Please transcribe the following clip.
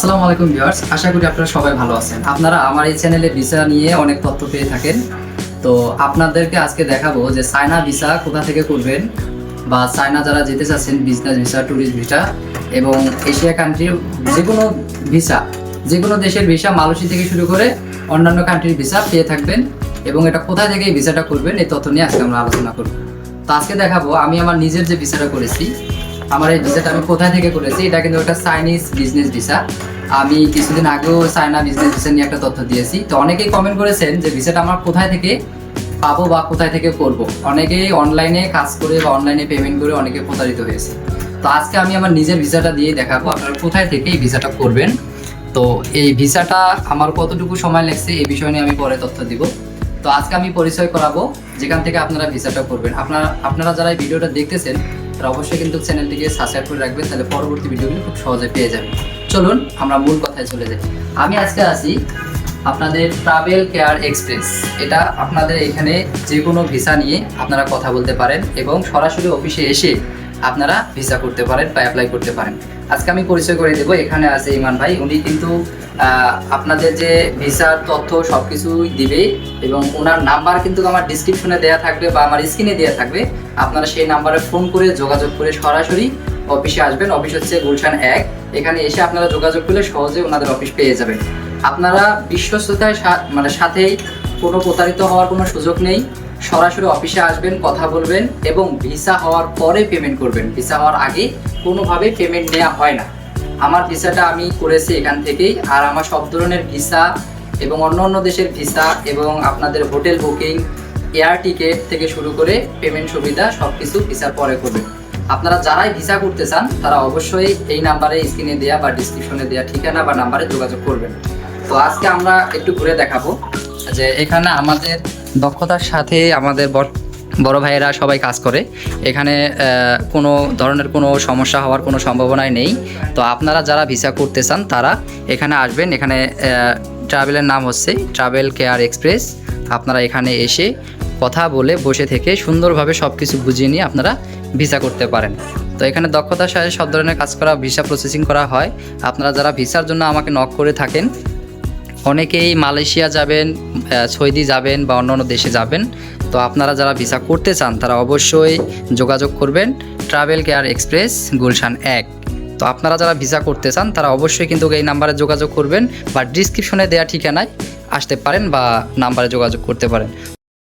আসসালামু আলাইকুম ভিউয়ার্স, আশা করি আপনারা সবাই ভালো আছেন। আপনারা আমার এই চ্যানেলে ভিসা নিয়ে অনেক তথ্য পেয়ে থাকেন। তো আপনাদেরকে আজকে দেখাবো যে চায়না ভিসা কোথা থেকে করবেন বা চায়না যারা যেতে চাচ্ছেন বিজনেস ভিসা ট্যুরিস্ট ভিসা এবং এশিয়া কান্ট্রির যে কোনো ভিসা, যে কোনো দেশের ভিসা মালয়েশিয়া থেকে শুরু করে অন্যান্য কান্ট্রির ভিসা পেয়ে থাকবেন এবং এটা কোথায় থেকে এই ভিসাটা করবেন এই তথ্য নিয়ে আজকে আমরা আলোচনা করব। তো আজকে দেখাবো, আমি আমার নিজের যে ভিসাটা করেছি, আমার এই ভিসাটা আমি কোথায় থেকে করেছি, এটা কিন্তু একটা চাইনিজ বিজনেস ভিসা আমি কিছুদিন আগেও চায়না বিজনেস ভিসা নিয়ে একটা তথ্য দিয়েছি। তো অনেকেই কমেন্ট করেছেন যে ভিসাটা আমার কোথায় থেকে পাবো বা কোথায় থেকে করব। অনেকেই অনলাইনে কাজ করে বা অনলাইনে পেমেন্ট করে অনেকে প্রতারিত হয়েছে। তো আজকে আমি আমার নিজের ভিসাটা দিয়ে দেখাবো আপনারা কোথায় থেকে এই ভিসাটা করবেন। তো এই ভিসাটা আমার কতটুকু সময় লাগছে এই বিষয় নিয়ে আমি পরে তথ্য দিব। তো আজকে আমি পরিচয় করাবো যেখান থেকে আপনারা ভিসাটা করবেন। আপনারা আপনারা যারা এই ভিডিওটা দেখতেছেন, তারা অবশ্যই কিন্তু চ্যানেলটিকে সাবস্ক্রাইব করে রাখবেন, তাহলে পরবর্তী ভিডিওগুলো খুব সহজে পেয়ে যাবেন। চলুন আমরা মূল কথায় চলে যাই। আমি আজকে আছি আপনাদের ট্রাভেল কেয়ার এক্সপ্রেস এটা আপনাদের এখানে যে কোনো ভিসা নিয়ে আপনারা কথা বলতে পারেন এবং সরাসরি অফিসে এসে আপনারা ভিসা করতে পারেন বা অ্যাপ্লাই করতে পারেন। আজকে আমি পরিচয় করে দেবো, এখানে আছে ইমান ভাই। উনি কিন্তু আপনাদের যে ভিসার তথ্য সব কিছুই দিবে এবং ওনার নাম্বার কিন্তু আমার ডিসক্রিপশনে দেওয়া থাকবে বা আমার স্ক্রিনে দেওয়া থাকবে। আপনারা সেই নাম্বারে ফোন করে যোগাযোগ করে সরাসরি অফিসে আসবেন। অফিস হচ্ছে গুলশান এক। এখানে এসে আপনারা যোগাযোগ করলে সহজে ওনাদের অফিস পেয়ে যাবেন। আপনারা বিশ্বস্ততার মানে সাথেই কোনো প্রতারিত হওয়ার কোনো সুযোগ নেই। সরাসরি অফিসে আসবেন, কথা বলবেন এবং ভিসা হওয়ার পরে পেমেন্ট করবেন। ভিসা হওয়ার আগে কোনোভাবে পেমেন্ট নেওয়া হয় না। আমার ভিসাটা আমি করেছি এখান থেকেই। আর আমার সব ধরনের ভিসা এবং অন্য অন্য দেশের ভিসা এবং আপনাদের হোটেল বুকিং, এয়ার টিকেট থেকে শুরু করে পেমেন্ট সুবিধা সব কিছু ভিসার পরে করবেন। আপনারা যারাই ভিসা করতে চান, তারা অবশ্যই এই নাম্বারে স্ক্রিনে দেওয়া বা ডিসক্রিপশনে দেওয়া ঠিকানা বা নাম্বারে যোগাযোগ করবেন। তো আজকে আমরা একটু ঘুরে দেখাবো যে এখানে আমাদের দক্ষতার সাথে আমাদের বড়- ভাইয়েরা সবাই কাজ করে। এখানে কোনো ধরনের কোনো সমস্যা হওয়ার কোনো সম্ভাবনাই নেই। তো আপনারা যারা ভিসা করতে চান, তারা এখানে আসবেন। এখানে ট্রাভেলের নাম হচ্ছে ট্রাভেল কেয়ার এক্সপ্রেস আপনারা এখানে এসে কথা বলে বসে থেকে সুন্দরভাবে সব কিছু বুঝিয়ে নিয়ে আপনারা ভিসা করতে পারেন। তো এখানে দক্ষতার সাথে সব ধরনের কাজ করা, ভিসা প্রসেসিং করা হয়। আপনারা যারা ভিসার জন্য আমাকে নক করে থাকেন, অনেকেই মালয়েশিয়া যাবেন সৌদি যাবেন বা অন্য অন্য দেশে যাবেন। তো আপনারা যারা ভিসা করতে চান, তারা অবশ্যই যোগাযোগ করবেন ট্রাভেল কেয়ার এক্সপ্রেস গুলশান এক। তো আপনারা যারা ভিসা করতে চান, তারা অবশ্যই কিন্তু এই নাম্বারে যোগাযোগ করবেন বা ডিসক্রিপশনে দেওয়া ঠিকানায় আসতে পারেন বা নাম্বারে যোগাযোগ করতে পারেন।